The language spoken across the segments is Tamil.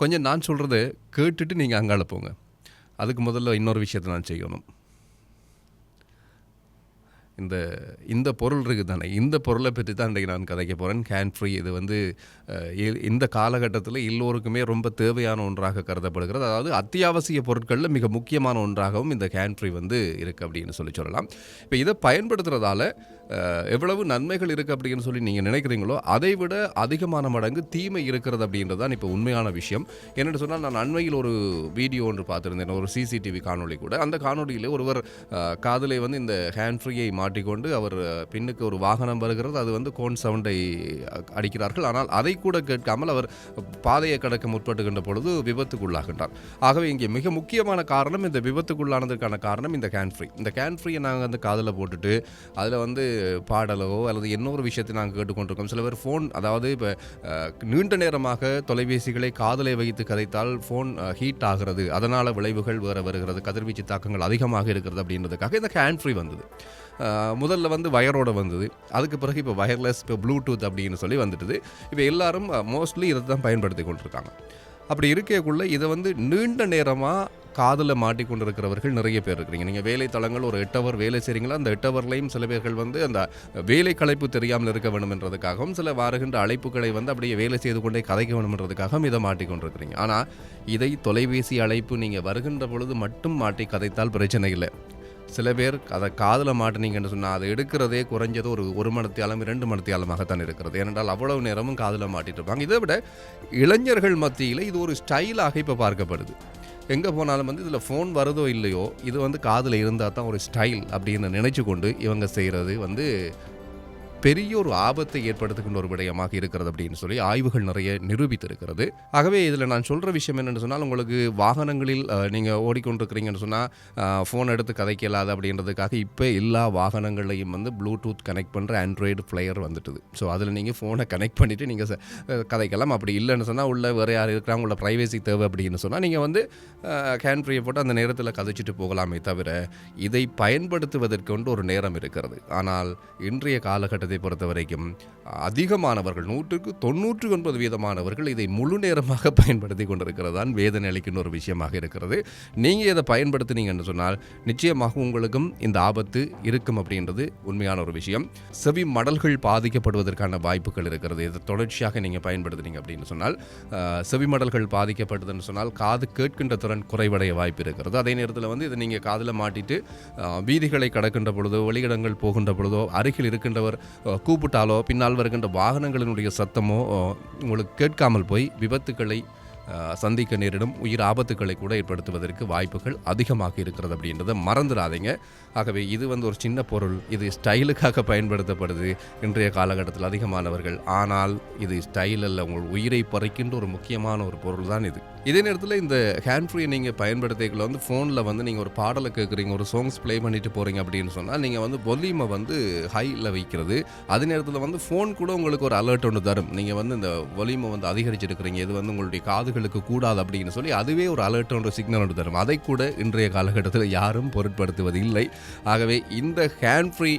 கொஞ்சம் நான் சொல்கிறத கேட்டுட்டு நீங்கள் அங்கால போங்க அதுக்கு முதல்ல இன்னொரு விஷயத்தை நான் செய்யணும். இந்த இந்த பொருள் இருக்குது தானே இந்த பொருளை பற்றி தான் இன்றைக்கு நான் கதைக்க போகிறேன் கேன் ஃப்ரீ இது வந்து இந்த காலகட்டத்தில் எல்லோருக்குமே ரொம்ப தேவையான ஒன்றாக கருதப்படுகிறது. அதாவது அத்தியாவசிய பொருட்களில் மிக முக்கியமான ஒன்றாகவும் இந்த கேன் ஃப்ரீ வந்து இருக்குது அப்படின்னு சொல்லி சொல்லலாம். இப்போ இதை பயன்படுத்துறதால எவ்வளவு நன்மைகள் இருக்குது அப்படின்னு சொல்லி நீங்கள் நினைக்கிறீங்களோ அதை விட அதிகமான மடங்கு தீமை இருக்கிறது அப்படின்றது தான் இப்போ உண்மையான விஷயம். என்னென்னு சொன்னால் நான் அண்மையில் ஒரு வீடியோ ஒன்று பார்த்துருந்தேன். ஒரு சிசிடிவி காணொளி கூட. அந்த காணொலியில் ஒருவர் காதலை வந்து இந்த ஹேண்ட் ஃப்ரீயை மாட்டிக்கொண்டு அவர் பின்னுக்கு ஒரு வாகனம் வருகிறது. அது வந்து கோன் சவுண்டை அடிக்கிறார்கள். ஆனால் அதை கூட கேட்காமல் அவர் பாதையை கடக்க முற்பட்டுகின்ற பொழுது விபத்துக்குள்ளாகின்றார். ஆகவே இங்கே மிக முக்கியமான காரணம் இந்த விபத்துக்குள்ளானதுக்கான காரணம் இந்த கேன் ஃப்ரீ. இந்த கேன் ஃப்ரீயை நாங்கள் வந்து காதில் போட்டுட்டு அதில் வந்து பாடலோ அல்லது இன்னொரு விஷயத்தை நாங்கள் கேட்டுக்கொண்டிருக்கோம். சில பேர் ஃபோன் அதாவது இப்போ நீண்ட நேரமாக தொலைபேசிகளை காதலை வைத்து கதைத்தால் ஃபோன் ஹீட் ஆகிறது. அதனால் விளைவுகள் வேறு வருகிறது. கதிர்வீச்சு தாக்கங்கள் அதிகமாக இருக்கிறது அப்படின்றதுக்காக இந்த ஹேண்ட் ஃப்ரீ வந்தது. முதல்ல வந்து வயரோடு வந்தது. அதுக்கு பிறகு இப்போ வயர்லெஸ் இப்போ ப்ளூடூத் அப்படின்னு சொல்லி வந்துட்டுது. இப்போ எல்லாரும் மோஸ்ட்லி இதை தான் பயன்படுத்தி கொண்டிருக்காங்க. அப்படி இருக்கக்குள்ளே இதை வந்து நீண்ட நேரமாக காதில் மாட்டிக்கொண்டிருக்கிறவர்கள் நிறைய பேர் இருக்கிறீங்க. நீங்கள் வேலை தளங்கள் ஒரு எட்டு அவர் வேலை செய்கிறீங்களா அந்த எட்டு அவர்லையும் சில பேர்கள் வந்து அந்த வேலை களைப்பு தெரியாமல் இருக்க வேண்டும் என்றதுக்காகவும் சில வருகின்ற அழைப்புகளை வந்து அப்படியே வேலை செய்து கொண்டே கதைக்க வேண்டும்ன்றதுக்காகவும் இதை மாட்டிக்கொண்டிருக்கிறீங்க. ஆனால் இதை தொலைபேசி அழைப்பு நீங்கள் வருகின்ற பொழுது மட்டும் மாட்டி கதைத்தால் பிரச்சனை இல்லை. சில பேர் அதை காதில் மாட்டினீங்கன்னு சொன்னால் அதை எடுக்கிறதே குறைஞ்சது ஒரு ஒரு மணத்தியாலம் இரண்டு மணத்தியாலமாகத்தான் இருக்கிறது. ஏனென்றால் அவ்வளவு நேரமும் காதில் மாட்டிட்டு இருப்பாங்க. இதை விட இளைஞர்கள் மத்தியில் இது ஒரு ஸ்டைலாக இப்போ பார்க்கப்படுது. எங்கே போனாலும் வந்து இதில் ஃபோன் வருதோ இல்லையோ இது வந்து காதில் இருந்தால் தான் ஒரு ஸ்டைல் அப்படின்னு நினச்சி கொண்டு இவங்க செய்கிறது வந்து பெரிய ஒரு ஆபத்தை ஏற்படுத்துகின்ற ஒரு விடயமாக இருக்கிறது அப்படின்னு சொல்லி ஆய்வுகள் நிறைய நிரூபித்திருக்கிறது. ஆகவே இதில் நான் சொல்கிற விஷயம் என்னென்னு சொன்னால் உங்களுக்கு வாகனங்களில் நீங்கள் ஓடிக்கொண்டிருக்கிறீங்கன்னு சொன்னால் ஃபோன் எடுத்து கதைக்க இயலாது அப்படின்றதுக்காக இப்போ எல்லா வாகனங்களையும் வந்து ப்ளூடூத் கனெக்ட் பண்ணுற ஆண்ட்ராய்டு பிளேயர் வந்துட்டுது. ஸோ அதில் நீங்கள் ஃபோனை கனெக்ட் பண்ணிவிட்டு நீங்கள் கதைக்கலாம். அப்படி இல்லைன்னு சொன்னால் உள்ள வேறு யார் இருக்கிறாங்க உள்ள ப்ரைவேசி தேவை அப்படின்னு சொன்னால் நீங்கள் வந்து கேன் ஃப்ரீயை போட்டு அந்த நேரத்தில் கதைச்சிட்டு போகலாமே தவிர இதை பயன்படுத்துவதற்கு ஒரு நேரம் இருக்கிறது. ஆனால் இன்றைய காலகட்டத்தில் மாவட்டத்தை பொறுத்த வரைக்கும் அதிகமானவர்கள் நூற்றுக்கு தொண்ணூற்று ஒன்பது வீதமானவர்கள் இதை முழு நேரமாக பயன்படுத்தி கொண்டிருக்கிறதான் வேதனை அளிக்கின்ற ஒரு விஷயமாக இருக்கிறது. நீங்கள் இதை பயன்படுத்தினீங்கன்னு சொன்னால் நிச்சயமாக உங்களுக்கும் இந்த ஆபத்து இருக்கும் அப்படின்றது உண்மையான ஒரு விஷயம். செவி மடல்கள் பாதிக்கப்படுவதற்கான வாய்ப்புகள் இருக்கிறது. இதை தொடர்ச்சியாக நீங்கள் பயன்படுத்துனீங்க அப்படின்னு சொன்னால் செவி மடல்கள் பாதிக்கப்படுதுன்னு சொன்னால் காது கேட்கின்ற திறன் குறைவடைய வாய்ப்பு இருக்கிறது. அதே நேரத்தில் வந்து இதை நீங்கள் காதில் மாட்டிட்டு வீதிகளை கடக்கின்ற பொழுதோ வெளியிடங்கள் போகின்ற பொழுதோ அருகில் இருக்கின்றவர் கூப்பிட்டாலோ பின்னால் வருகின்ற வாகனங்களினுடைய சத்தமோ உங்களுக்கு கேட்காமல் போய் விபத்துக்களை சந்திக்க நேரிடும். உயிர் ஆபத்துக்களை கூட ஏற்படுத்துவதற்கு வாய்ப்புகள் அதிகமாக இருக்கிறது அப்படின்றத மறந்துடாதீங்க. ஆகவே இது வந்து ஒரு சின்ன பொருள். இது ஸ்டைலுக்காக பயன்படுத்தப்படுது இன்றைய காலகட்டத்தில் அதிகமானவர்கள். ஆனால் இது ஸ்டைல் அல்ல. உங்கள் உயிரை பறிக்கின்ற ஒரு முக்கியமான ஒரு பொருள் தான் இது. இதே நேரத்தில் இந்த ஹேண்ட் ஃப்ரீ நீங்கள் பயன்படுத்திக்கல வந்து ஃபோனில் வந்து நீங்கள் ஒரு பாடலை கேட்குறீங்க ஒரு சாங்ஸ் ப்ளே பண்ணிட்டு போகிறீங்க அப்படின்னு சொன்னால் நீங்கள் வந்து பொல்யூமை வந்து ஹையில் வைக்கிறது. அதே நேரத்தில் வந்து ஃபோன் கூட உங்களுக்கு ஒரு அலர்ட் ஒன்று தரும். நீங்கள் வந்து இந்த ஒலிமை வந்து அதிகரிச்சிருக்கிறீங்க இது வந்து உங்களுடைய காதுகளுக்கு கூடாது அப்படின்னு சொல்லி அதுவே ஒரு அலர்ட் ஒன்று சிக்னல் ஒன்று தரும். அதை கூட இன்றைய காலகட்டத்தில் யாரும் பொருட்படுத்துவது இல்லை ஆகவே இந்த ஹேண்ட் ஃப்ரீ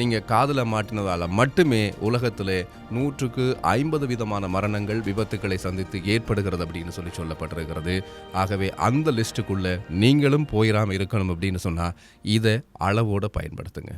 நீங்கள் காதில் மாட்டினதால் மட்டுமே உலகத்தில் நூற்றுக்கு ஐம்பது விதமான மரணங்கள் விபத்துக்களை சந்தித்து ஏற்படுகிறது அப்படின்னு சொல்லி சொல்லப்பட்டிருக்கிறது. ஆகவே அந்த லிஸ்ட்டுக்குள்ளே நீங்களும் போயிடாமல் இருக்கணும் அப்படின்னு சொன்னால் இதை அளவோடு பயன்படுத்துங்க.